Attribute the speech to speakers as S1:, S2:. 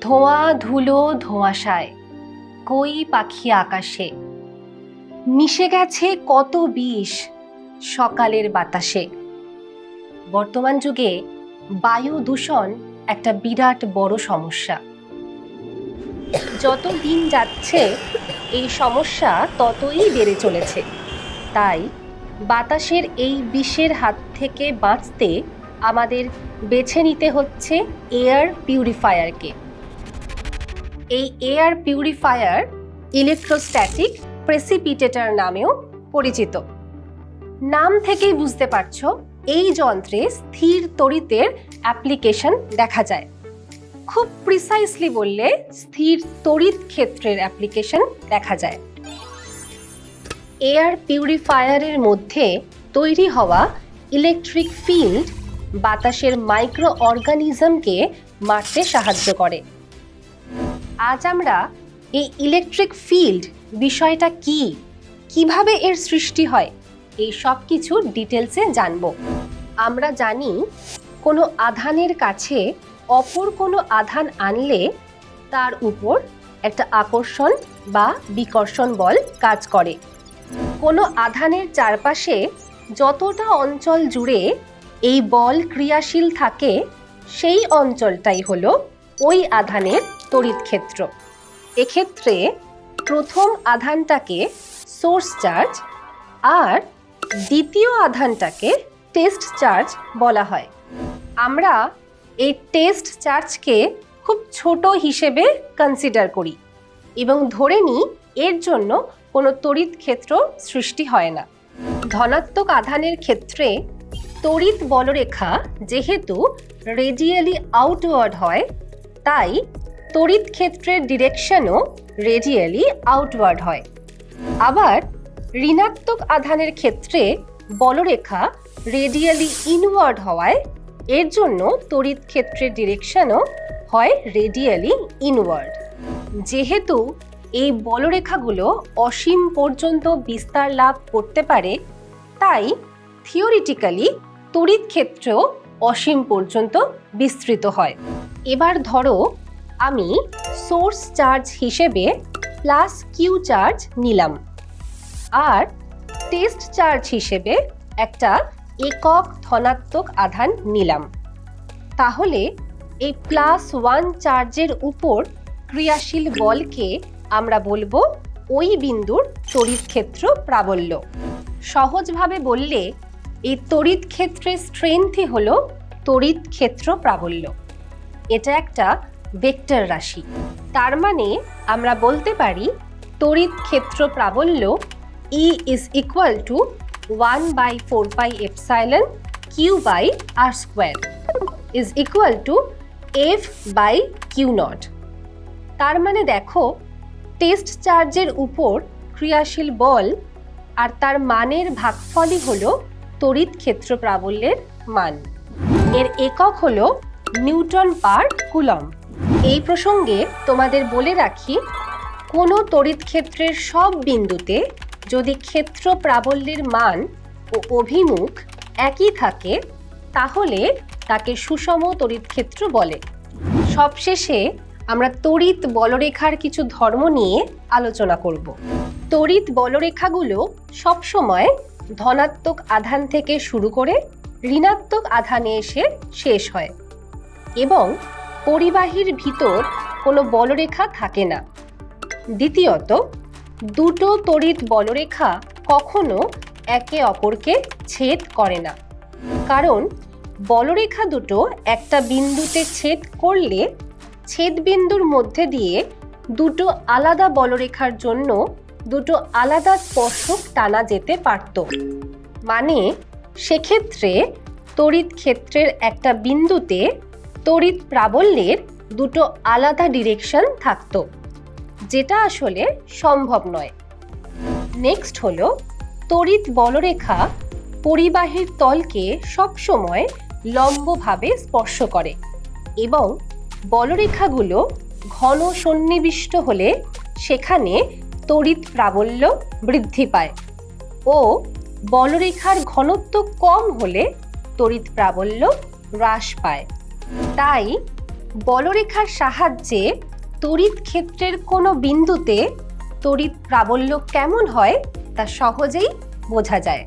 S1: ধোঁয়া, ধুলো, ধোঁয়াশায়, কই পাখি আকাশে। মিশে গেছে কত বিষ সকালের বাতাসে। বর্তমান যুগে বায়ু দূষণ একটা বিরাট বড় সমস্যা। যত দিন যাচ্ছে, এই সমস্যা ততই বেড়ে চলেছে। তাই বাতাসের এই বিষের হাত থেকে বাঁচতে আমাদের বেছে নিতে হচ্ছে এয়ার পিউরিফায়ারকে। এই এয়ার পিউরিফায়ার ইলেকট্রোস্ট্যাটিক প্রেসিপিটেটর নামেও পরিচিত। নাম থেকেই বুঝতে পারছ, এই যন্ত্রে স্থির তড়িতের অ্যাপ্লিকেশন দেখা যায়। খুব প্রিসাইসলি বললে স্থির তড়িৎ ক্ষেত্রের অ্যাপ্লিকেশন দেখা যায়। এয়ার পিউরিফায়ারের মধ্যে তৈরি হওয়া ইলেকট্রিক ফিল্ড বাতাসের মাইক্রো অর্গানিজমকে মারতে সাহায্য করে। আজ আমরা এই ইলেকট্রিক ফিল্ড বিষয়টা কি? কীভাবে এর সৃষ্টি হয়? এই সব কিছু ডিটেলসে জানব। আমরা জানি, কোনো আধানের কাছে অপর কোনো আধান আনলে তার উপর একটা আকর্ষণ বা বিকর্ষণ বল কাজ করে। কোনো আধানের চারপাশে যতটা অঞ্চল জুড়ে এই বল ক্রিয়াশীল থাকে, সেই অঞ্চলটাই হলো ওই আধানের তড়িৎ ক্ষেত্র। এক্ষেত্রে প্রথম আধানটাকে সোর্স চার্জ আর দ্বিতীয় আধানটাকে টেস্ট চার্জ বলা হয়। আমরা এই টেস্ট চার্জকে খুব ছোট হিসেবে কনসিডার করি এবং ধরে নিই এর জন্য কোনো তড়িৎ ক্ষেত্র সৃষ্টি হয় না। ধনাত্মক আধানের ক্ষেত্রে তড়িৎ বলরেখা যেহেতু রেডিয়ালি আউটওয়ার্ড হয়, তাই তড়িৎ ক্ষেত্রের ডিরেকশনও রেডিয়ালি আউটওয়ার্ড হয়। আবার ঋণাত্মক আধানের ক্ষেত্রে বলরেখা রেডিয়ালি ইনওয়ার্ড হওয়ায় এর জন্য তড়িৎ ক্ষেত্রের ডিরেকশনও হয় রেডিয়ালি ইনওয়ার্ড যেহেতু এই বলরেখাগুলো অসীম পর্যন্ত বিস্তার লাভ করতে পারে, তাই থিওরিটিক্যালি তড়িৎ ক্ষেত্রেও অসীম পর্যন্ত বিস্তৃত হয়। এবার ধরো আমি সোর্স চার্জ হিসেবে প্লাস কিউ চার্জ নিলাম। আর টেস্ট চার্জ হিসেবে একটা একক ধনাত্মক আধান নিলাম। তাহলে এই প্লাস ওয়ান চার্জের উপর ক্রিয়াশীল বলকে আমরা বলব ওই বিন্দুর তড়িৎ ক্ষেত্র প্রাবল্য। সহজভাবে বললে এই তড়িৎ ক্ষেত্রের স্ট্রেংথই হলো তড়িৎ ক্ষেত্র প্রাবল্য। এটা একটা ভেক্টর রাশি। তার মানে আমরা বলতে পারি তড়িৎ ক্ষেত্র প্রাবল্য E is equal to one by four pi epsilon Q by R square is equal to F by Q naught তার মানে দেখো টেস্ট চার্জের উপর ক্রিয়াশীল বল আর তার মানের ভাগফলই হলো তড়িৎ ক্ষেত্র প্রাবল্যের মান। এর একক হলো নিউটন পার কুলম এই প্রসঙ্গে তোমাদের বলে রাখি, কোনো তড়িৎ ক্ষেত্রের সব বিন্দুতে যদি ক্ষেত্র প্রাবল্যের মান ও অভিমুখ একই থাকে, তাহলে তাকে সুষম তড়িৎ ক্ষেত্র বলে। সবশেষে আমরা তড়িৎ বলরেখার কিছু ধর্ম নিয়ে আলোচনা করব। তড়িৎ বলরেখাগুলো সবসময় ধনাত্মক আধান থেকে শুরু করে ঋণাত্মক আধানে এসে শেষ হয় এবং পরিবাহীর ভিতর কোনো বলরেখা থাকে না। দ্বিতীয়ত, দুটো তড়িৎ বলরেখা কখনো একে অপরকে ছেদ করে না। কারণ, বলরেখা দুটো একটা বিন্দুতে ছেদ করলে ছেদ বিন্দুর মধ্যে দিয়ে দুটো আলাদা বলরেখার জন্য দুটো আলাদা স্পর্শক টানা যেতে পারত। মানে সেক্ষেত্রে তড়িৎ ক্ষেত্রের একটা বিন্দুতে তড়িৎ প্রাবল্যের দুটো আলাদা ডিরেকশন থাকতো, যেটা আসলে সম্ভব নয়। নেক্সট হলো তড়িৎ বলরেখা পরিবাহীর তলকে সবসময় লম্বভাবে স্পর্শ করে এবং বলরেখাগুলো ঘন সন্নিবিষ্ট হলে সেখানে তড়িৎ প্রাবল্য বৃদ্ধি পায় ও বলরেখার ঘনত্ব কম হলে তড়িৎ প্রাবল্য হ্রাস পায়। তাই বলরেখার সাহায্যে তড়িৎ ক্ষেত্রের কোনো বিন্দুতে তড়িৎ প্রাবল্য কেমন হয় তা সহজেই বোঝা যায়।